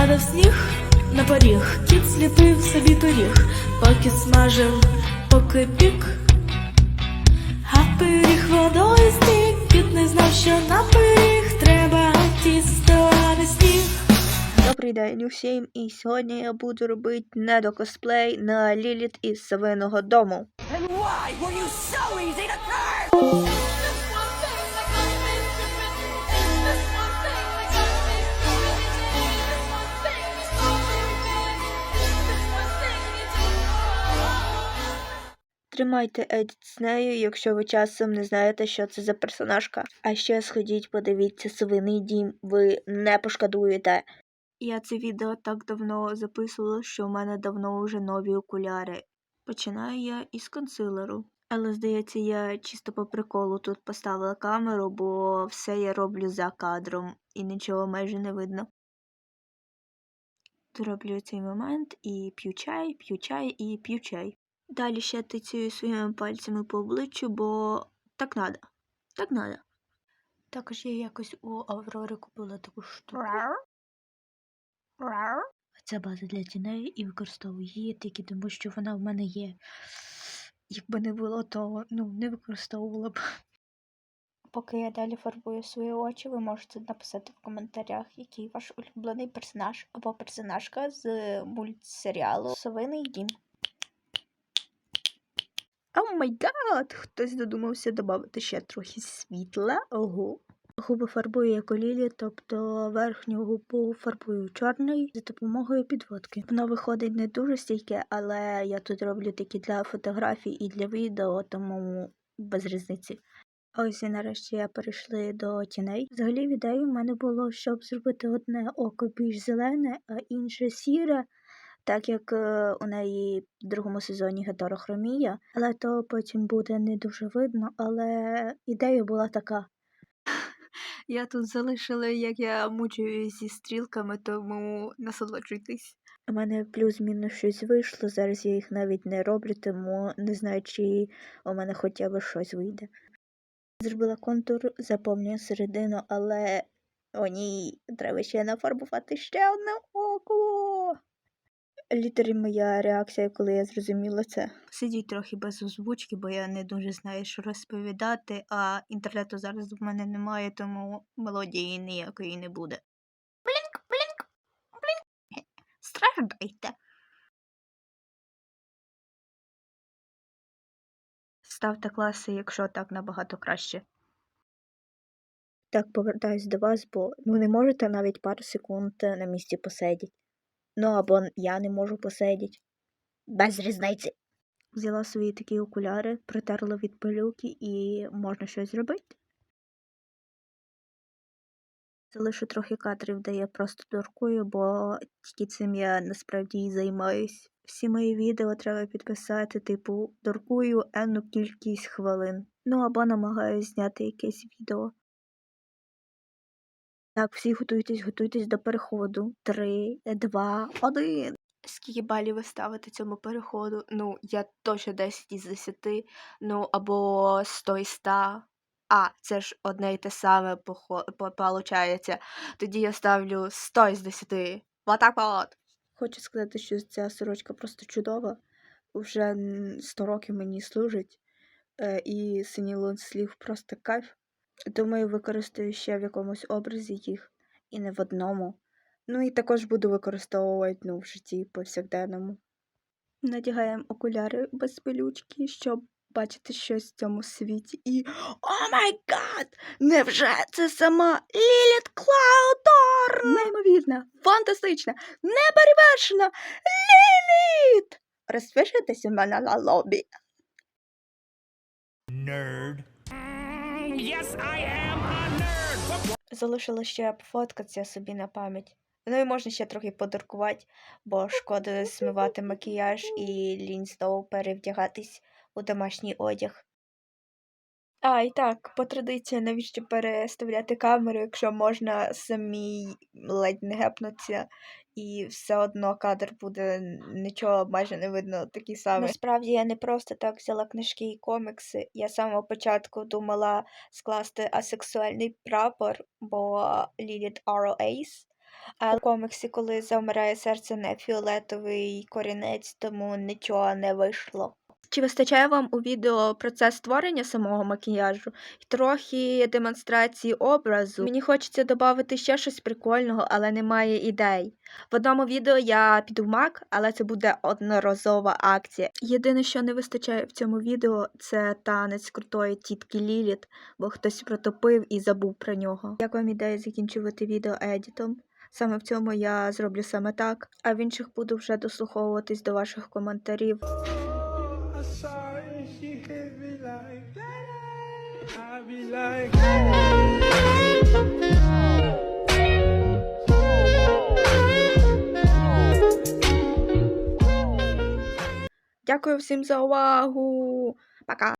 Падав сніг на поріг, кіт сліпив собі пиріг, поки смажив, поки пік. А пиріг водою стік, кіт не знав, що на пиріг треба тісто, а не сніг. Добрий день усім, і сьогодні я буду робити недокосплей на Ліліт із Савиного дому. And why were you so easy to curb? Тримайте едіт з нею, якщо ви часом не знаєте, що це за персонажка. А ще сходіть, подивіться Совиний дім, ви не пошкодуєте. Я це відео так давно записувала, що в мене давно вже нові окуляри. Починаю я із консилеру. Але здається, я чисто по приколу тут поставила камеру, бо все я роблю за кадром і нічого майже не видно. Дороблю цей момент і п'ю чай, п'ю чай і п'ю чай. Далі ще тицюю своїми пальцями по обличчю, бо так надо. Так надо. Також я якось у Аврори купила таку штуку. Це база для тіней і використовую її тільки тому, що вона в мене є. Якби не було, то ну, не використовувала б. Поки я далі фарбую свої очі, ви можете написати в коментарях, який ваш улюблений персонаж або персонажка з мультсеріалу Совиний дім. О май гад! Хтось додумався додати ще трохи світла. Ого. Губи фарбую як у Лілі, тобто верхню губу фарбую чорний за допомогою підводки. Воно виходить не дуже стійке, але я тут роблю такі для фотографій і для відео, тому без різниці. Ось і нарешті я перейшли до тіней. Взагалі в ідеї в мене було, щоб зробити одне око більш зелене, а інше сіре, так як е, у неї в другому сезоні гетерохромія, але то потім буде не дуже видно, але ідея була така. Я тут залишила, як я мучуюсь зі стрілками, тому насолоджуйтесь. У мене плюс-мінус щось вийшло, зараз я їх навіть не роблю, тому не знаю, чи у мене хоча б щось вийде. Зробила контур, заповнюю середину, але о ні, треба ще нафарбувати ще одне око. Літері моя реакція, коли я зрозуміла це. Сидіть трохи без озвучки, бо я не дуже знаю, що розповідати, а інтернету зараз в мене немає, тому мелодії ніякої не буде. Блінк, блінк, блінк. Страждайте. Ставте класи, якщо так набагато краще. Так, повертаюсь до вас, бо ну не можете навіть пару секунд е, на місці посидіти. Ну або я не можу посидіти. Без різниці. Взяла свої такі окуляри, притерла від пилюки і можна щось зробити. Залишу трохи кадрів, де я просто дуркую, бо тільки цим я насправді і займаюсь. Всі мої відео треба підписати, типу, дуркую енну кількість хвилин. Ну або намагаюсь зняти якесь відео. Так, всі готуйтесь, готуйтесь до переходу. Три, два, один. Скільки балів ви ставите цьому переходу? Ну, я точно 10 із 10, ну або 100 із 100. А, це ж одне й те саме получається. Тоді я ставлю 100 із 10. Отак от. Хочу сказати, що ця сорочка просто чудова. Вже м, 100 років мені служить. Е, І синій слів просто кайф. Думаю, використаю ще в якомусь образі їх і не в одному. Ну і також буду використовувати ну, в житті повсякденному. Надягаємо окуляри без пилючки, щоб бачити щось в цьому світі. І. О май гад! Невже це сама Ліліт Клаудорн? Неймовірна, фантастична, неперевершена Ліліт! Розпишитесь у мене на лобі. Nerd. Yes, I am a nerd. Залишила ще пофоткатися собі на пам'ять. Ну і можна ще трохи подаркувати, бо шкода змивати макіяж і лінь знову перевдягатись у домашній одяг. А, і так, по традиції, навіщо переставляти камеру, якщо можна самій ледь не гепнутися, і все одно кадр буде нічого майже не видно такий самий. Насправді я не просто так взяла книжки і комікси. Я з самого початку думала скласти асексуальний прапор, бо Ліліт Аро Ейс. А в коміксі, коли завмирає серце, не фіолетовий корінець, тому нічого не вийшло. Чи вистачає вам у відео процес створення самого макіяжу і трохи демонстрації образу? Мені хочеться додати ще щось прикольного, але немає ідей. В одному відео я піду в мак, але це буде одноразова акція. Єдине, що не вистачає в цьому відео, це танець крутої тітки Ліліт, бо хтось протопив і забув про нього. Як вам ідея закінчувати відео едітом? Саме в цьому я зроблю саме так, а в інших буду вже дослуховуватись до ваших коментарів. like, Дякую всім за увагу. Пока.